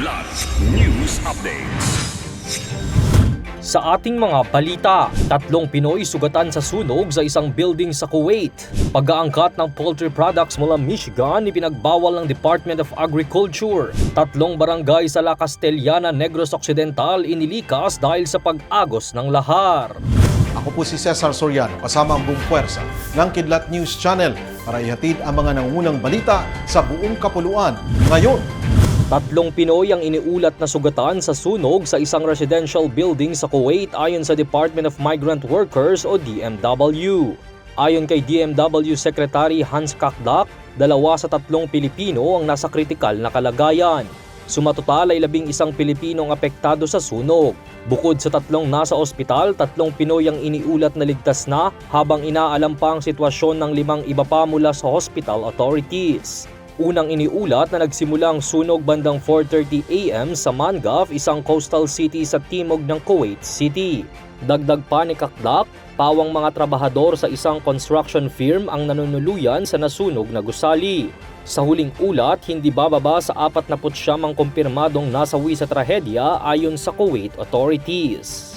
Kidlat News Updates. Sa ating mga balita, tatlong Pinoy sugatan sa sunog sa isang building sa Kuwait. Pag-aangkat ng poultry products mula Michigan ipinagbawal ng Department of Agriculture. Tatlong barangay sa La Castellana, Negros Occidental inilikas dahil sa pag-agos ng lahar. Ako po si Cesar Soriano kasama ang buong puwersa ng Kidlat News Channel para ihatid ang mga nangunang balita sa buong kapuluan. Ngayon, Tatlong Pinoy ang iniulat na sugatan sa sunog sa isang residential building sa Kuwait ayon sa Department of Migrant Workers o DMW. Ayon kay DMW Secretary Hans Kakdak, dalawa sa tatlong Pilipino ang nasa kritikal na kalagayan. Sumatotal ay labing isang Pilipino ang apektado sa sunog. Bukod sa tatlong nasa ospital, tatlong Pinoy ang iniulat na ligtas na habang inaalam pa ang sitwasyon ng limang iba pa mula sa hospital authorities. Unang iniulat na nagsimula ang sunog bandang 4.30 a.m. sa Mangaf, isang coastal city sa timog ng Kuwait City. Dagdag pa ni Kakdak, pawang mga trabahador sa isang construction firm ang nanunuluyan sa nasunog na gusali. Sa huling ulat, hindi bababa sa 49 ang kumpirmadong nasawi sa trahedya ayon sa Kuwait authorities.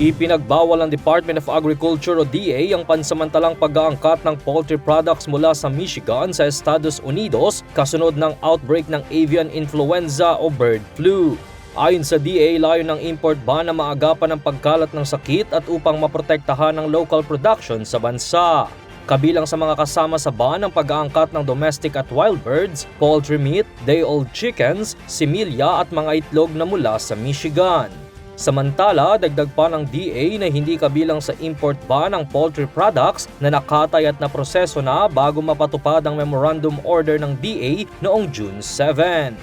Ipinagbawal ng Department of Agriculture o DA ang pansamantalang pag-aangkat ng poultry products mula sa Michigan sa Estados Unidos kasunod ng outbreak ng avian influenza o bird flu. Ayon sa DA, layo ng import ban na maagapan ang pagkalat ng sakit at upang maprotektahan ang local production sa bansa. Kabilang sa mga kasama sa ban ang pag-aangkat ng domestic at wild birds, poultry meat, day-old chickens, similya at mga itlog na mula sa Michigan. Samantala, dagdag pa ng DA na hindi kabilang sa import ban ang poultry products na nakatay at naproseso na bago mapatupad ang memorandum order ng DA noong June 7.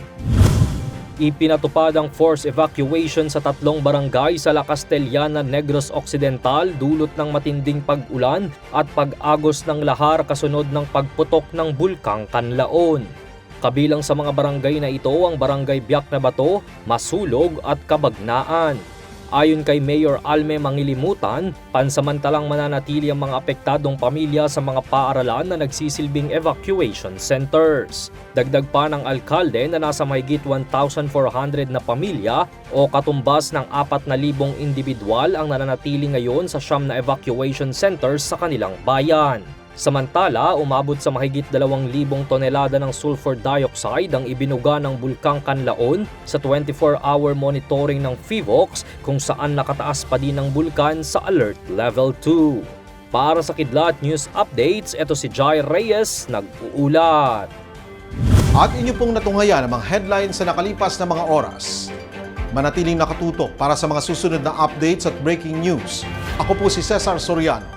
Ipinatupad ang force evacuation sa tatlong barangay sa La Castellana, Negros Occidental dulot ng matinding pag-ulan at pag-agos ng lahar kasunod ng pagputok ng bulkang Kanlaon. Kabilang sa mga barangay na ito ang Barangay Biak na Bato, Masulog at Kabagnaan. Ayon kay Mayor Alme Mangilimutan, pansamantalang mananatili ang mga apektadong pamilya sa mga paaralan na nagsisilbing evacuation centers. Dagdag pa ng alkalde na nasa mahigit 1,400 na pamilya o katumbas ng 4,000 individual ang nananatili ngayon sa siyam na evacuation centers sa kanilang bayan. Samantala, umabot sa mahigit 2,000 tonelada ng sulfur dioxide ang ibinuga ng Bulkang Kanlaon sa 24-hour monitoring ng FIVOX kung saan nakataas pa din ang bulkan sa Alert Level 2. Para sa Kidlat News Updates, ito si Jai Reyes, nag-uulat. at inyo pong natunghayan ang mga headlines sa nakalipas na mga oras. Manatiling nakatutok para sa mga susunod na updates at breaking news. Ako po si Cesar Soriano,